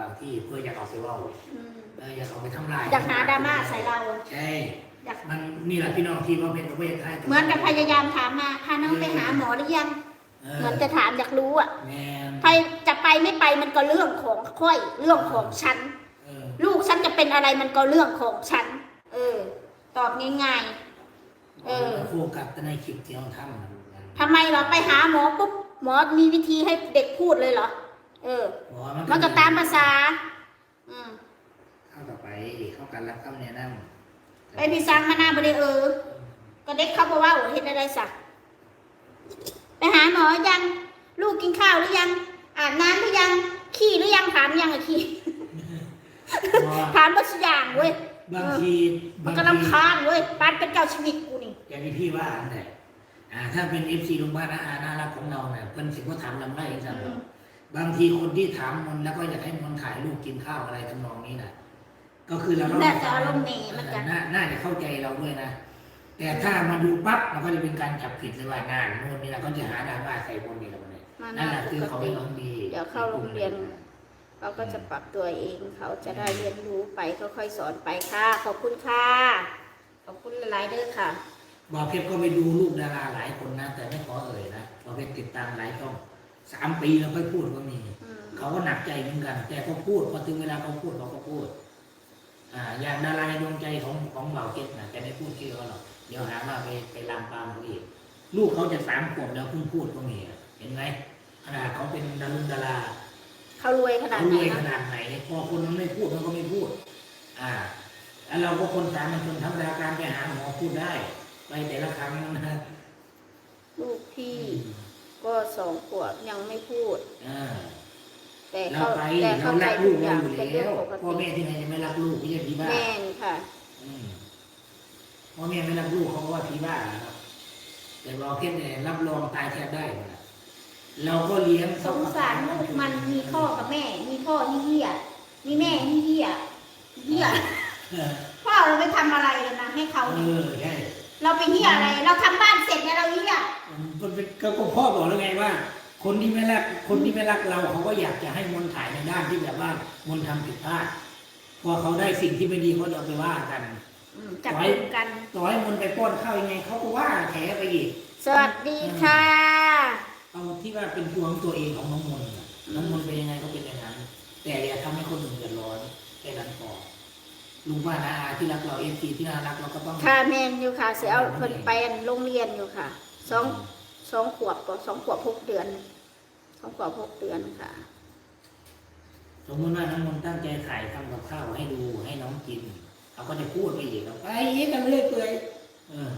บางที่เพื่ออยากเอาไปเว่าอืมเอออยากเอาไปทำลายอยากหาดราม่าใส่เรา ใช่อยาก มันนี่แหละพี่น้องที่ว่าเป็นประเภทไทยเหมือนกับพยายามถามมาพาน้องไปหาหมอหรือยังเอเหมืออนจะถามอยากรู้อะแมนใครจะไปไม่ไปมันก็เรื่องของค่อย เรื่องของฉัน เออลูกฉันจะเป็นอะไรมันก็เรื่องของฉัน เออ ตอบง่ายๆเออ โฟกัสแต่ในคลิปที่เราทำมันทำไมเราไปหาหมอปุ๊บหมอมีวิธีให้เด็กพูดเลยเหรอ เออ บอกว่ามันก็ตามภาษา อืมเข้ากับไปเข้ากันรับคำแนะนำไปพี่ซังมาหน้าบริเออ ก็เด็กเขาบอกว่าโอ้เห็นอะไรสักไปหาหมอยัง ลูกกินข้าวหรือยัง อาบน้ำหรือยัง ขี้หรือยังถามยังอะขี้บอกว่าถามบางอย่างเว้ย บางทีมันบางก็ทีลำคาญเว้ยปานเป็นเจ้าชีวิตกูนี่ อย่างที่พี่ว่าอันไหนอ่าถ้าเป็นเอฟซีโรงพยาบาลอาอาน่ารักของเราเนี่ยเพิ่นสิว่าถามลำไรเองสัอืม บางทีคนที่ถามมันแล้วก็อยากให้มันถ่ายรูปกินข้าวอะไรทำนองนี้น่ะก็คือเราน่าจะอารมณ์ดีมันจะน่าน่าจะเข้าใจเราด้วยนะแต่ถ้ามาดูปั๊บมันก็จะเป็นการจับผิดเลยว่างานโน่นนี่นะก็จะหาดราม่าใส่คนนี้แล้วมันเนี่ยมาหนั่น้านแหละปคือกเขาติไม่ร้องดีเดี๋ยวเข้าโรงเรียนเขาก็จะปรับตัวเองเขาจะได้เรียนรู้ไปค่อยๆสอนไปค่ะ ขอบคุณค่ะขอบคุณหลายๆเด้อค่ะบอกเพชรก็ไปดูลูกดาราหลายคนนะแต่ไม่ขอเอ่ยนะบอกเพชรติดตามหลายช่อง สามปีแล้วค่อยพูดก็มีอืมเขาก็หนักใจเหมือนกัน แต่เขาพูดพอถึงเวลาเขาพูดเขาก็พูด อ่า อย่างดาราในดวงใจของของเบาเก็ตนะแต่ไม่พูดชื่อเขาหรอกเดี๋ยวหาว่าไปไปลามปามเขาอีกลูกเขาจะสามขวบแล้วเพิ่งพูดก็มีอะเห็นไหมขนาดเขาเป็นดารุดาราเขารวยขนาดเขาไหรนวยขนะนาดไหนพอคนมันไม่พูดมันก็ไม่พูด อ่าแล้วเราก็คนสามัญชนธรรมดาการไปหาหมอพูดได้ ไปแต่ละครั้งนะลูกพี่ก็ สองขวบยังไม่พูด อ่าแต่เราเขาไปแต่เราเข้าใจรักทุลูกกอเราย่างอยู่เป็นเรื่แล้องวปกพ่อติแม่ที่ไหนจะไม่รักลูกไม่ใช่ผีบ้าแม่นค่ะ อืมพ่อแม่ไม่รักลูกเขาก็ว่าผีบ้านะครับ แต่เราเพชรเนี่ยรับรองตายแทบได้หมดอะเราก็เลี้ยงสงสารลูกมันมีพ่อกับแม่ มีพ่อที่เหี้ยมีแม่ที่เหี้ยเหี้ยเออพ่อเราไปทำอะไรกันนะให้เขาเอเนี่ยอใช่ เราไปเหี้ยอะไร เราทำบ้านเสร็จเนี่ยเราเหี้ยมันเป็นก็ก็พ่อบอกแล้วไงว่า คนที่ไม่รักคนที่ไม่รักเราเขาก็อยากจะให้มนต์ถ่ายในด้านที่แบบว่ามนต์ทำผิดพลาดพอเขาได้สิ่งที่ไม่ดีเขาจะเอาไปว่ากันอืมจับมือกัน ต่อให้มนต์ไปป้อนข้าวยังไงเขาก็ว่าแถไปอีก สวัสดีค่ะ เอาที่ว่าเป็นตัวของตัวเองของน้องมนต์น่ะน้องมนต์เป็นยังไงก็เป็นอย่างนั้น แต่อย่าทำให้คนอื่นเดือดร้อนแค่นั้นพอ ลุงป้านาอาที่รักเราเอฟซีที่น่ารักเราก็ต้องค่ะแม่นอยู่ค่ะเสียเอาเพิ่นไปโรงเรียนอยู่ค่ะสองสองขวบก็สองขวบหกเดือนสองขวบหกเดือนค่ะ สมมติว่าน้องมนต์ตั้งใจถ่ายทำกับข้าวให้ดูให้น้องกินเขาก็จะพูดไปอีกเราไปอีกกันเรื่อยเปื่อยเออ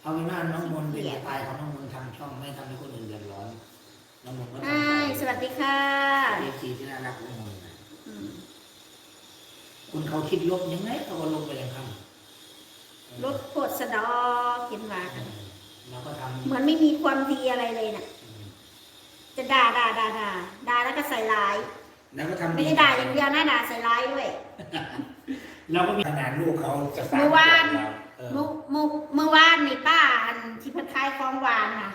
เอาเป็นว่าน้องมนต์เป็นสไตล์ของน้องมนต์ทำช่องไม่ทำให้คนอื่นเดือดร้อนน้องมนต์ก็ทำใช่สวัสดีค่ะเอฟซีที่น่ารักของน้องมนต์นะอืมคน เขาคิดลบยังไงเขาก็ลบไปยังคำรถโคตรสะดอกินมาเอกันอเราก็ทำเหมือนไม่มีความดีอะไรเลยน่ะ จะด่าด่าด่าด่าด่าแล้วก็ใส่ร้ายแล้วก็ทำไม่ได้ด่าอย่างเดียวนะด่าใส่ร้ายด้วยเราก็มีขนาดลูกเขาจะสร้างเมื่อวานเออเมื่อเมื่อเมื่อวานนี่ป้าอันที่เพิ่นขายของหวานน่ะ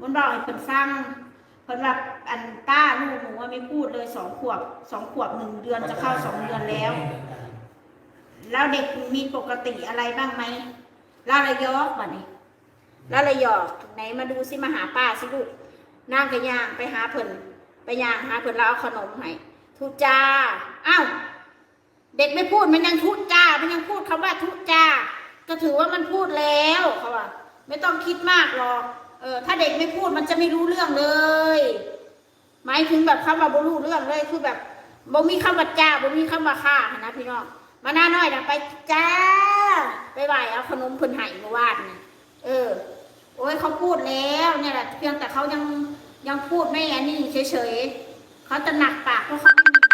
มันบอกให้เพิ่นฟัง พิ่นว่าอันป้าลูกหนูว่าไม่พูดเลยสองขวบสองขวบหนึ่งเดือนจะเข้าสองเดือนแล้ว แล้วเด็กมีปกติอะไรบ้างไหมล่าระยอกบ่นี่ล่าระยอกไหนมาดูสิมาหาป้าสิลูกนั่งกระยางไปหาเพิ่นไปยางหาเพิ่นแล้วเอาขนมให้ทุจ้าอ้าวเด็กไม่พูดมันยังทุจ้า มันยังพูดคำว่าทุจ้า ก็ถือว่ามันพูดแล้วเขาว่าไม่ต้องคิดมากหรอก เออถ้าเด็กไม่พูดมันจะไม่รู้เรื่องเลย หมายถึงแบบคำว่าบ่รู้เรื่องเลยคือแบบบ่มีคำว่าจ้าบ่มีคำว่าค่านนะพี่น้องมาหน้าน้อยนะไปจ้าไปไหวเอาขนมเพิ่นให้มื่อวานนี่เออ โอ้ยเขาพูดแล้วเนี่ยแหละเพียงแต่เขายังยังพูดไม่อันนี้เฉยๆเขาจะหนักปากเพราะเขาไม่มี